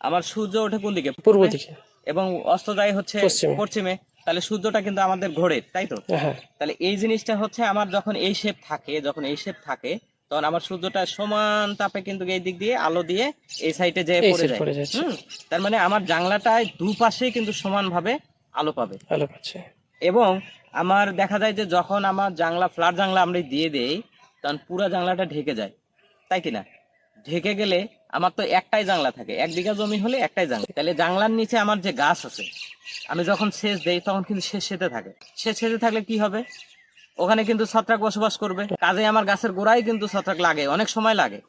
আমার সূর্য ওঠে কোন দিকে? পূর্ব দিকে। এবং অস্ত যায় হচ্ছে পশ্চিমে। তাহলে সূর্যটা কিন্তু আমাদের ঘোরে তাই তো? হ্যাঁ তাহলে এই জিনিসটা হচ্ছে আমার যখন এই শেপ থাকে যখন এই শেপ থাকে তখন আমার সূর্যটা সমান তাপে কিন্তু এই দিক দিয়ে আলো দিয়ে এই সাইডে যেয়ে পড়ে যায়। হুম, তার মানে আমার জানলাটায় দুপাশে কিন্তু সমানভাবে আলো পাবে। ভালো পাচ্ছে। এবং আমার দেখা যায় যে যখন আমার জানলা ফ্ল্যাট জানলা আমরা দিয়ে দেই তখন পুরো জানলাটা ঢেকে যায়। তাই কি না? ঢেকে গেলে আমার তো একটাই জানলা থাকে। এক বিঘা জমি হলে একটাই জানলা তাহলে জানলার নিচে আমার যে গাছ আছে আমি যখন সেচ দেই তখন কিন্তু সে সেতে থাকে। সে সেতে থাকলে কি হবে? ওখানে কিন্তু ছত্রাক বসবাস করবে। কাজে আমার গাছের গোড়ায় কিন্তু ছত্রাক লাগে অনেক সময় লাগে।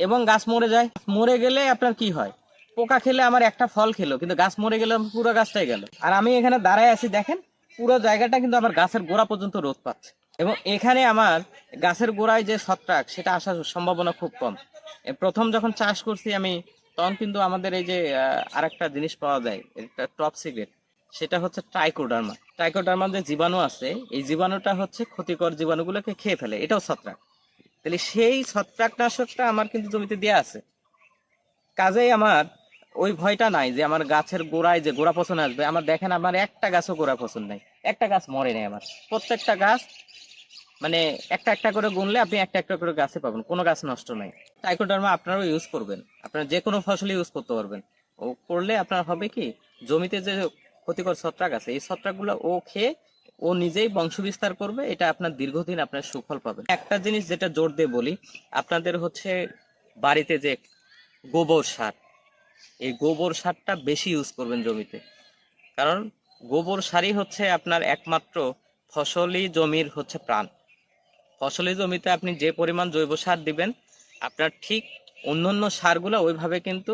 এবং গাছ মরে যায়। মরে গেলে আপনার কি হয়? পোকা খেলে আমার একটা ফল খেলো কিন্তু গাছ মরে গেলে পুরো গাছটাই গেল। আর আমি এখানে দাঁড়ায় আছি দেখেন পুরো জায়গাটা কিন্তু আমার গাছের গোড়া পর্যন্ত রোদ পাচ্ছে। এবং এখানে আমার গাছের গোড়ায় যে ছত্রাক, সেটা আসার সম্ভাবনা খুব কম। প্রথম যখন চাষ করছি আমি, তখন কিন্তু আমাদের এই যে আর একটা জিনিস পাওয়া যায় একটা টপ সিক্রেট, সেটা হচ্ছে ট্রাইকোডার্মা। ট্রাইকোডার্মার যে জীবাণু আছে, এই জীবাণুটা হচ্ছে ক্ষতিকর জীবাণুগুলোকে খেয়ে ফেলে, এটাও ছত্রাক। তাহলে সেই ছত্রাকনাশকটা আমার কিন্তু জমিতে দেওয়া আছে। কাজেই আমার ওই ভয়টা নাই যে আমার গাছের গোড়ায় যে গোড়া পছন্দ আসবে, আমার দেখেন আমার একটা গাছও গোড়া পছন্দ নাই, একটা গাছ মরে নেই আমার। প্রত্যেকটা গাছ মানে একটা একটা করে গুনলে আপনি একটা একটা করে গাছে পাবেন, কোনো গাছ নষ্ট নাই। টাইকোডার্মা আপনারাও ইউজ করবেন, আপনারা যে কোনো ফসলে ইউজ করতে পারবেন। ও করলে আপনার হবে কি, জমিতে যে ক্ষতিকর ছত্রাক আছে, এই ছত্রাকগুলো ও খেয়ে ও নিজেই বংশ বিস্তার করবে, এটা আপনার দীর্ঘদিন আপনার সুফল পাবেন একটা জিনিস যেটা জোর দিয়ে বলি, আপনাদের হচ্ছে বাড়িতে যে গোবর সার, এই গোবর সারটা বেশি ইউজ করবেন জমিতে। কারণ গোবর সারই হচ্ছে আপনার একমাত্র ফসলি জমির হচ্ছে প্রাণ। ফসলি জমিতে আপনি যে পরিমাণ জৈব সার দিবেন আপনার ঠিক অন্যান্য সারগুলো ওইভাবে কিন্তু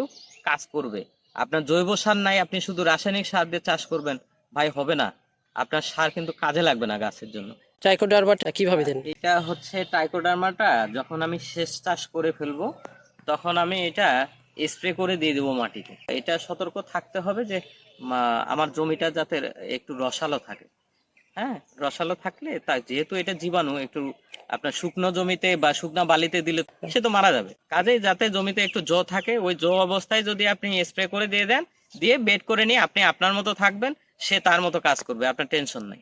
কাজ করবে। আপনার জৈব সার নাই আপনি শুধু রাসায়নিক সার দিয়ে চাষ করবেন ভাই হবে না। আপনার সার কিন্তু কাজে লাগবে না গাছের জন্য। ট্রাইকোডার্মাটা কীভাবে দেন? এটা হচ্ছে টাইকোডার্মাটা যখন আমি শেষ চাষ করে ফেলব তখন আমি এটা স্প্রে করে দিয়ে দেবো মাটিতে। এটা সতর্ক থাকতে হবে যে আমার জমিটা যাতে একটু রসালো থাকে। হ্যাঁ রসালো থাকলে তা যেহেতু এটা জীবাণু একটু আপনার শুকনো জমিতে বা শুকনো বালিতে দিলে সে তো মারা যাবে। কাজেই যাতে জমিতে একটু জ থাকে, ওই জো অবস্থায় যদি আপনি স্প্রে করে দিয়ে দেন, দিয়ে বেড করে নিয়ে আপনি আপনার মতো থাকবেন, সে তার মতো কাজ করবে, আপনার টেনশন নাই।